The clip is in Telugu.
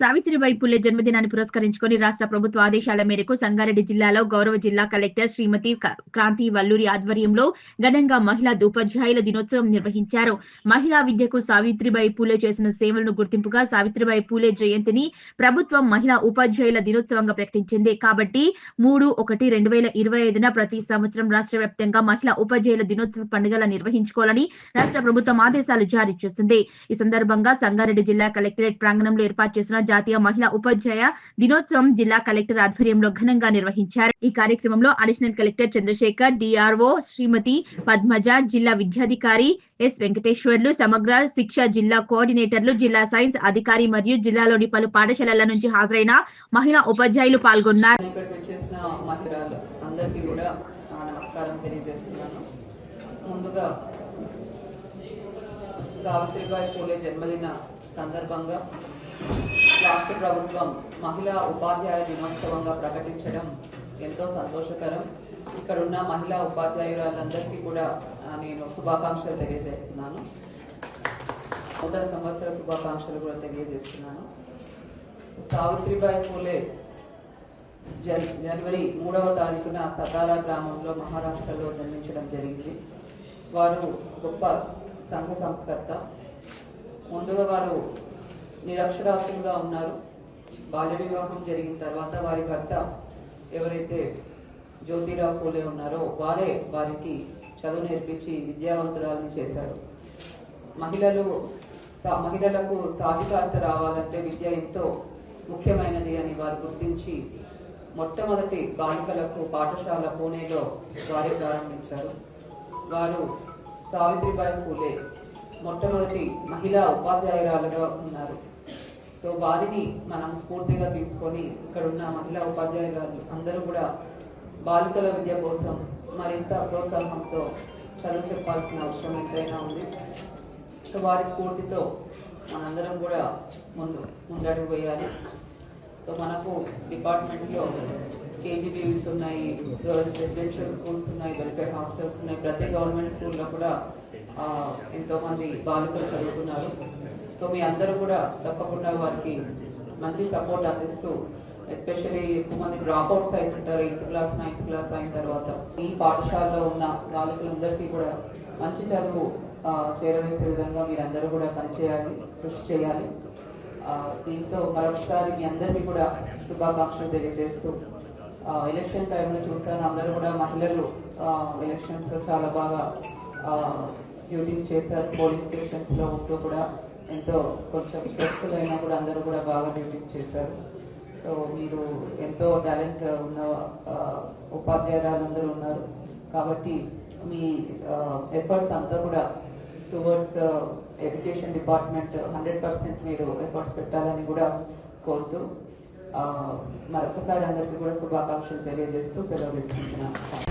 సావిత్రిబాయి పుల్లె జన్మదినాన్ని పురస్కరించుకొని రాష్ట్ర ప్రభుత్వ ఆదేశాల మేరకు సంగారెడ్డి జిల్లాలో గౌరవ జిల్లా కలెక్టర్ శ్రీమతి క్రాంతి వల్లూరి ఆధ్వర్యంలో ఘనంగా మహిళా ఉపాధ్యాయుల దినోత్సవం నిర్వహించారు. మహిళా విద్యకు సావిత్రిబాయి పూలే చేసిన సేవలను గుర్తింపుగా సావిత్రిబాయి పూలే జయంతిని ప్రభుత్వం మహిళా ఉపాధ్యాయుల దినోత్సవంగా ప్రకటించింది. కాబట్టి మూడు ఒకటి రెండు వేల ఇరవై ఐదున ప్రతి సంవత్సరం రాష్ట్ర వ్యాప్తంగా మహిళా ఉపాధ్యాయుల దినోత్సవ పండుగల నిర్వహించుకోవాలని రాష్ట్ర ప్రభుత్వం ఆదేశాలు జారీ చేసింది. ఈ సందర్భంగా సంగారెడ్డి జిల్లా కలెక్టరేట్ ప్రాంగణంలో ఏర్పాటు చేసిన జాతీయ మహిళా ఉపాధ్యాయ దినోత్సవం జిల్లా కలెక్టర్ ఆధ్వర్యంలో ఘనంగా నిర్వహించారు. ఈ కార్యక్రమంలో additional collector Chandrashekar DRO Shrimati Padmaja జిల్లా విద్యాధికారి ఎస్ వెంకటేశ్వర్లు సమగ్ర శిక్ష జిల్లా కోఆర్డినేటర్లు జిల్లా సైన్స్ అధికారి మరియు జిల్లాలోని పలు పాఠశాలల నుంచి హాజరైన మహిళా ఉపాధ్యాయులు పాల్గొన్నారు. ముందుగా సావిత్రిబాయి పూలే జన్మదిన సందర్భంగా రాష్ట్ర ప్రభుత్వం మహిళా ఉపాధ్యాయ దినోత్సవంగా ప్రకటించడం ఎంతో సంతోషకరం. ఇక్కడ ఉన్న మహిళా ఉపాధ్యాయురాలందరికీ కూడా నేను శుభాకాంక్షలు తెలియజేస్తున్నాను. నూతన సంవత్సర శుభాకాంక్షలు కూడా తెలియజేస్తున్నాను. సావిత్రిబాయి పూలే జన్ జనవరి మూడవ తారీఖున సతారా గ్రామంలో మహారాష్ట్రలో జన్మించడం జరిగింది. వారు గొప్ప సంఘ సంస్కర్త. ముందుగా వారు నిరక్షరాస్యులుగా ఉన్నారు. బాల్య వివాహం జరిగిన తర్వాత వారి భర్త ఎవరైతే జ్యోతిరావు పూలే ఉన్నారో వారే వారికి చదువు నేర్పించి విద్యావంతురాలని చేశారు. మహిళలు సా- మహిళలకు సాధికారత రావాలంటే విద్య ఎంతో ముఖ్యమైనది అని వారు గుర్తించి మొట్టమొదటి బాలికలకు పాఠశాల పూణేలో వారే ప్రారంభించారు. వారు సావిత్రిబాయి పూలే మొట్టమొదటి మహిళా ఉపాధ్యాయురాలుగా ఉన్నారు. సో వారిని మనం స్ఫూర్తిగా తీసుకొని ఇక్కడ ఉన్న మహిళా ఉపాధ్యాయురాలు అందరూ కూడా బాలికల విద్య కోసం మరింత ప్రోత్సాహంతో చదువు చెప్పాల్సిన అవసరం ఎంతైనా ఉంది. సో వారి స్ఫూర్తితో మనందరం కూడా ముందు ముందడుగు వేయాలి. సో మనకు డిపార్ట్మెంట్లో కేజీబీవీస్ ఉన్నాయి గర్ల్స్ రెసిడెన్షియల్ స్కూల్స్ ఉన్నాయి వెల్ఫేర్ హాస్టల్స్ ఉన్నాయి. ప్రతి గవర్నమెంట్ స్కూల్లో కూడా ఎంతోమంది బాలికలు చదువుతున్నారు. సో మీ అందరూ కూడా తప్పకుండా వారికి మంచి సపోర్ట్ అందిస్తూ ఎస్పెషల్లీ ఎక్కువ మంది డ్రాప్ అవుట్స్ అవుతుంటారు. ఎయిత్ క్లాస్ నైన్త్ క్లాస్ అయిన తర్వాత ఈ పాఠశాలలో ఉన్న బాలికలందరికీ కూడా మంచి చదువు చేరవేసే విధంగా మీరందరూ కూడా పనిచేయాలి కృషి చేయాలి. దీంతో మరొకసారి మీ అందరికీ కూడా శుభాకాంక్షలు తెలియజేస్తూ ఎలక్షన్ టైంలో చూసాను అందరూ కూడా మహిళలు ఎలక్షన్స్లో చాలా బాగా డ్యూటీస్ చేశారు. పోలింగ్ స్టేషన్స్లో ఉంటూ కూడా ఎంతో కొంచెం స్ట్రెస్ఫుల్ అయినా కూడా అందరూ కూడా బాగా డ్యూటీస్ చేశారు. సో మీరు ఎంతో టాలెంట్ ఉన్న ఉపాధ్యాయురాలు అందరూ ఉన్నారు. కాబట్టి మీ ఎఫర్ట్స్ అంతా కూడా towards education department hundred percent మీరు ఎఫర్ట్స్ పెట్టాలని కూడా కోరుతూ uh, మరొకసారి అందరికీ కూడా శుభాకాంక్షలు తెలియజేస్తూ సెలవు తీసుకుంటున్నాను.